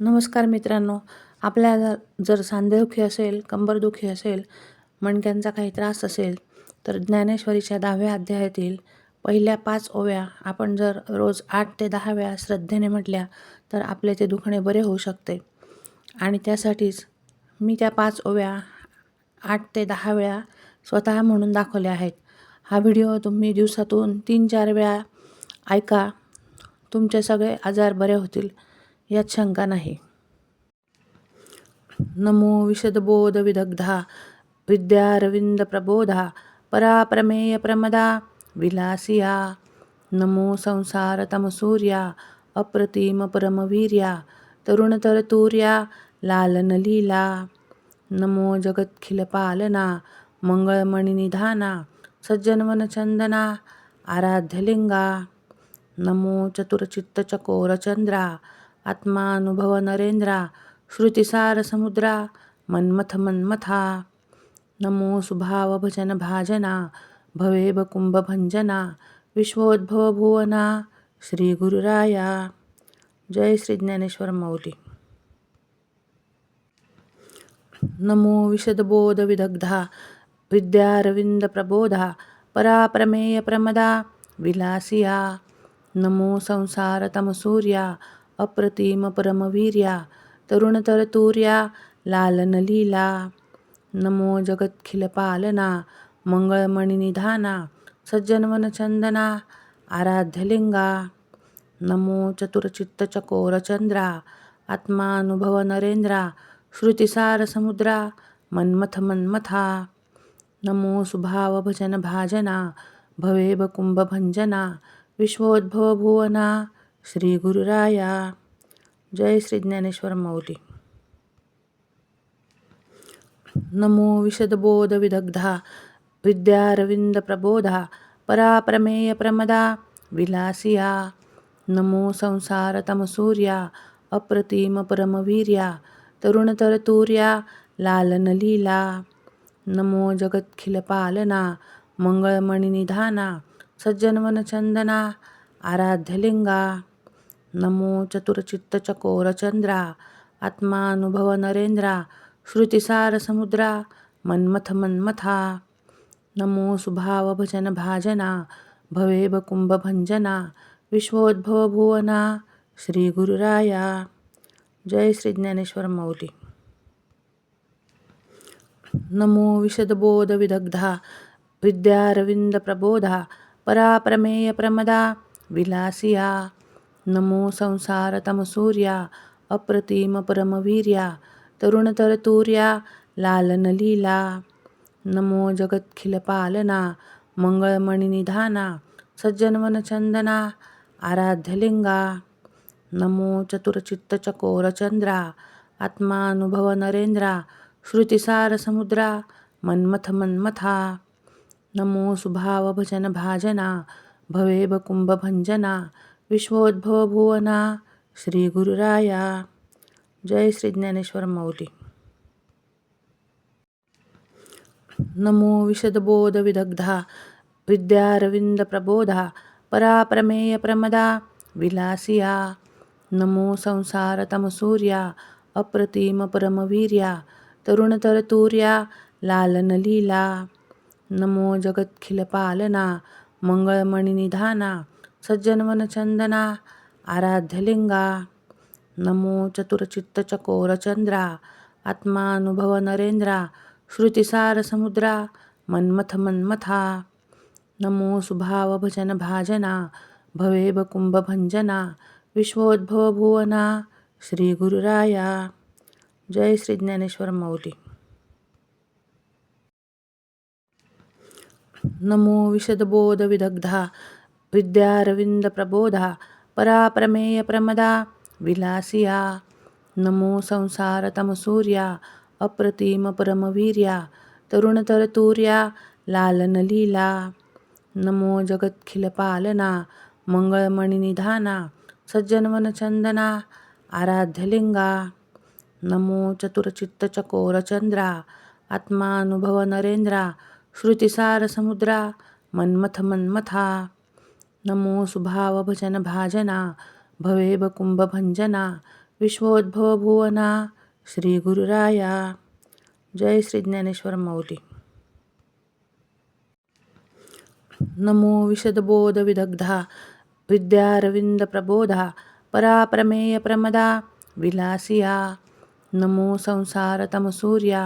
नमस्कार मित्रांनो. आपल्याला जर सांधेदुखी असेल कंबरदुखी असेल मणक्यांचा काही त्रास असेल तर ज्ञानेश्वरीच्या दहाव्या अध्यायातील पहिल्या पाच ओव्या आपण जर रोज आठ ते दहा वेळा श्रद्धेने म्हटल्या तर आपले ते दुखणे बरे होऊ शकते. आणि त्यासाठीच मी त्या पाच ओव्या आठ ते दहा वेळा स्वतः म्हणून दाखवल्या आहेत. हा व्हिडिओ तुम्ही दिवसातून तीन चार वेळा ऐका. तुमचे सगळे आजार बरे होतील. यात शंका नाही. नमो विशदबोध विदग्धा विद्यारविंद प्रबोधा पराप्रमेय प्रमदा विलासिया। नमो संसार तमसूर्या अप्रतिम परमवीर्या तरुणतरतूर्या लालनलीला। नमो जगत्खिलपालना मंगळमणिनिधाना सज्जनवनचंदना आराध्यलिंगा। नमो चतुरचित्तचकोरचंद्रा आत्मानुभव नरेंद्रा श्रुतिसार समुद्रा मन्मथ मन्मथा। नमो सुभाव भजन भाजना भवेब कुंभभंजना विश्वोद्भव भुवना श्री गुरुराया। जय श्री ज्ञानेश्वर मौली नमो विशदबोध विदग्धा विद्यारविंद प्रबोधा प्रमदा विलासिया। नमो संसारतमसूर्या अप्रतिम परमवीर्या तरुणतरतूर्या लालनलीला। नमो जगत्खिलपालना मंगळमणिनिधाना सज्जनवनचंदना आराध्यलिंगा। नमो चतुरचित्तचकोरचंद्रा आत्मानुभव नरेंद्रा श्रुतिसार समुद्रा मन्मथ मन्मथा नमो सुभाव भजन भाजना श्री गुरुराया जय श्री ज्ञानेश्वर माऊली. नमो विशदबोध विदग्धा. विद्यारविंद प्रबोधा. पराप्रमेय प्रमदा. विलासिया. नमो संसार तमसूर्या अप्रतिम परमवीर्या तरुणतरतूर्या लालनलीला नमो जगत्खिलपालना मंगळमणिनिधाना सज्जनवनचंदना आराध्यलिंगा नमो चतुरचित्तचकोरचन्द्रा आत्मानुभव नरेंद्रा श्रुतिसार समुद्रा मन्मथ मन्मथा. नमो सुभाव भजन भाजना भवेब कुंभभंजना विश्वोद्भव भुवना श्री गुरुराया. जय श्री ज्ञानेश्वर मौली नमो विशदबोध विदग्धा विद्यारविंद प्रबोधा पराप्रमेय प्रमदा विलासिया. नमो संसार तमसूर्या अप्रतिम परमवीर्या तरुणतरतूर्या लालनलीला नमो जगत्खिलपालना मङ्गलमणिनिधाना सज्जनवनचंदना आराध्यलिंगा नमो चतुरचित्तचकोरचन्द्रा आत्मानुभव नरेंद्रा श्रुतिसार समुद्रा मन्मथ मन्मथा. नमो सुभाव भजन भाजना भवेब कुंभभंजना विश्वोद्भव भुवना श्री गुरुराया जय श्री ज्ञानेश्वर मौली। नमो विशदबोध विदग्धा विद्यारविंद प्रबोधा पराप्रमेय प्रमदा। विलासिया। नमो संसार तमसूर्या अप्रतिम परमवीर्या। तरुणतरतूर्या। लालनलीला। नमो जगत्खिलपालना। मंगळमणिनिधाना। सज्जनवनचंदना आराध्यलिंगा नमो चतुरचित्तचकोरचंद्रा आत्मानुभव श्रुतिसारसमुद्रा श्रुतिसार मन्मथ मन्मथा नमो सुभाव भजन भाजना भवेब कुंभभंजना विश्वोद्भव भुवना श्री जय श्री ज्ञानेश्वर मौली नमो विशदबोधविदग्धा विद्यारविन्दप्रबोधा। विद्यारविंद प्रबोधा पराप्रमेय प्रमदा। विलासिया। नमो संसार अप्रतिमपरमवीर्या अप्रतिम परमवीर्या। तरुणतरतूर्या। लालनलीला। नमो जगत्खिलपालना। मंगळमणिनिधाना। सज्जनवनचन्दना आराध्यलिंगा। नमो चतुरचित्तचकोरचंद्रा। आत्मानुभव नरेंद्रा श्रुतिसार समुद्रा मन्मथ मन्मथा नमो सुभावभजन भाजना भवेब कुंभभंजना विश्वोद्भव भुवना श्री गुरुराया। जय श्री ज्ञानेश्वर मौली नमो विशदबोध विदग्धा विद्यारविंद प्रबोधा पराप्रमेय प्रमदा विलासिया। नमो संसार तमसूर्या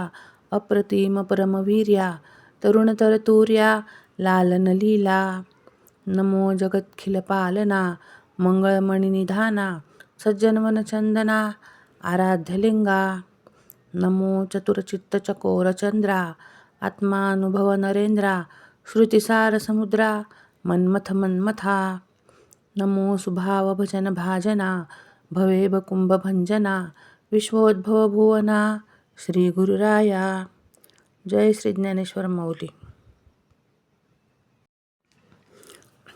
अप्रतिम परमवीर्या तरुणतरतुर्या नमो जगत्खिल पालना मंगळमणिनिधाना सज्जनवनचंदना आराध्यलिंगा। नमो चतुरचित्तचकोरचंद्रा आत्मानुभव नरेंद्रा श्रुतिसार समुद्रा मन्मथ मन्मथा नमो सुभाव भजन भाजना भवेब कुंभभंजना विश्वोद्भव भुवना श्री गुरुराया जय श्री ज्ञानेश्वर मौली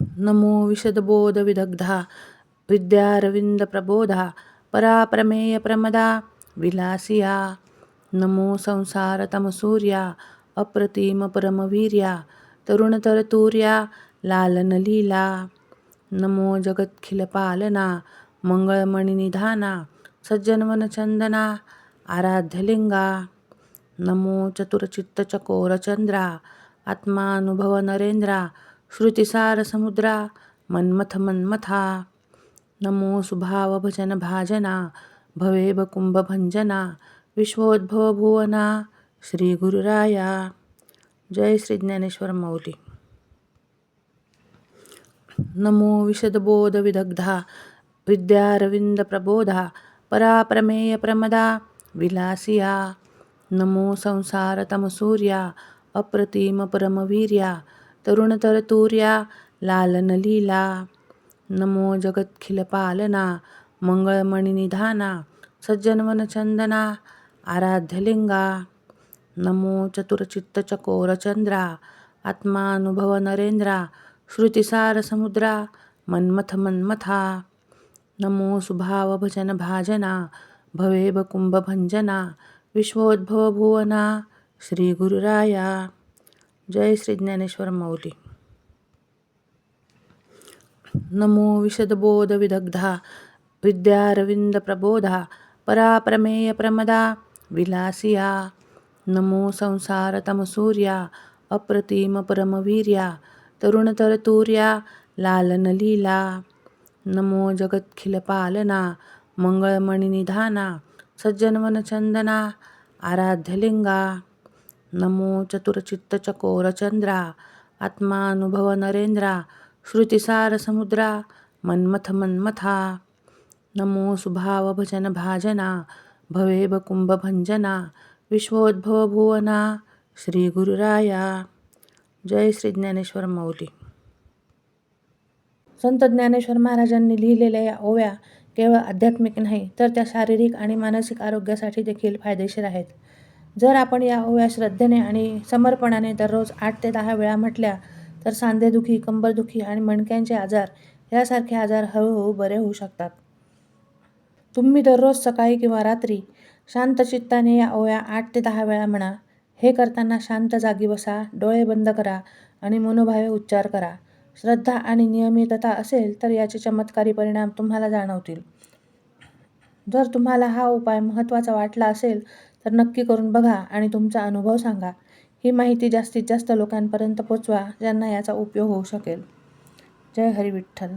नमो विशदबोधविदग्धा विद्यारविन्दप्रबोधा पराप्रमेयप्रमदा विलासिया नमो संसारतमसूर्या अप्रतिमपरमवीर्या अप्रतिम परमवीर्या नमो जगत्खिलपालना मंगळमणिनिधाना सज्जनवनचंदना नमो चतुरचित्तचकोरचन्द्रा आत्मानुभवनरेन्द्रा श्रुतिसार समुद्रा मन्मथ मन्मथा। नमो सुभाव भजन भाजना भवेब कुंभभंजना विश्वोद्भव भुवना श्री गुरुराया जय श्री ज्ञानेश्वर मौली। नमो विशदबोध विदग्धा विद्यारविंद प्रबोधा पराप्रमेय प्रमदा विलासिया। नमो संसार अप्रतिमपरमवीर्या तरुण परमवीर्या लालनलीला लालन लीला नमो जगत्खिल पालना सज्जनवनचन्दना आराध्यलिङ्गा आराध्यलिंगा नमो चतुरचित्तचकोरचंद्रा आत्मानुभव नरेंद्रा श्रुतिसार समुद्रा मन्मथ मन्मथा नमो सुभाव भजन भाजना गुरुराया। जय श्री ज्ञानेश्वर माऊली. नमो विशदबोध विदग्धा विद्यारविंद प्रबोधा पराप्रमेय प्रमदा विलासिया. नमो संसार तमसूर्या अप्रतिम परमवीर्या तरुणतरतूर्या लालनलीला नमो जगत्खिल पालना मंगळमणिनिधाना सज्जनवनचंदना आराध्यलिंगा नमो चतुरचित्तचकोरचंद्रा आत्मानुभव नरेंद्रा श्रुतिसार समुद्रा मन्मथ मन्मथा. नमो सुभाव भजन भाजना भवेब कुंभभंजना विश्वोद्भव भुवना श्री गुरुराया. जय श्री ज्ञानेश्वर मौली. संत ज्ञानेश्वर महाराजांनी लिहिलेल्या या ओव्या केवळ आध्यात्मिक नाही तर त्या शारीरिक आणि मानसिक आरोग्यासाठी देखील फायदेशीर आहेत. जर आपण या ओव्या श्रद्धेने आणि समर्पणाने दररोज आठ ते दहा वेळा म्हटल्या तर सांधेदुखी कंबरदुखी आणि मणक्यांचे आजार यासारखे आजार हळूहळू बरे होऊ शकतात. तुम्ही दररोज सकाळी किंवा रात्री शांत चित्ताने या ओव्या आठ ते दहा वेळा म्हणा. हे करताना शांत जागी बसा डोळे बंद करा आणि मनोभावे उच्चार करा. श्रद्धा आणि नियमितता असेल तर याचे चमत्कारी परिणाम तुम्हाला जाणवतील. जर तुम्हाला हा उपाय महत्त्वाचा वाटला असेल तर नक्की करून बघा आणि तुमचा अनुभव सांगा. ही माहिती जास्तीत जास्त लोकांपर्यंत पोचवा ज्यांना याचा उपयोग होऊ शकेल. जय हरी विठ्ठल.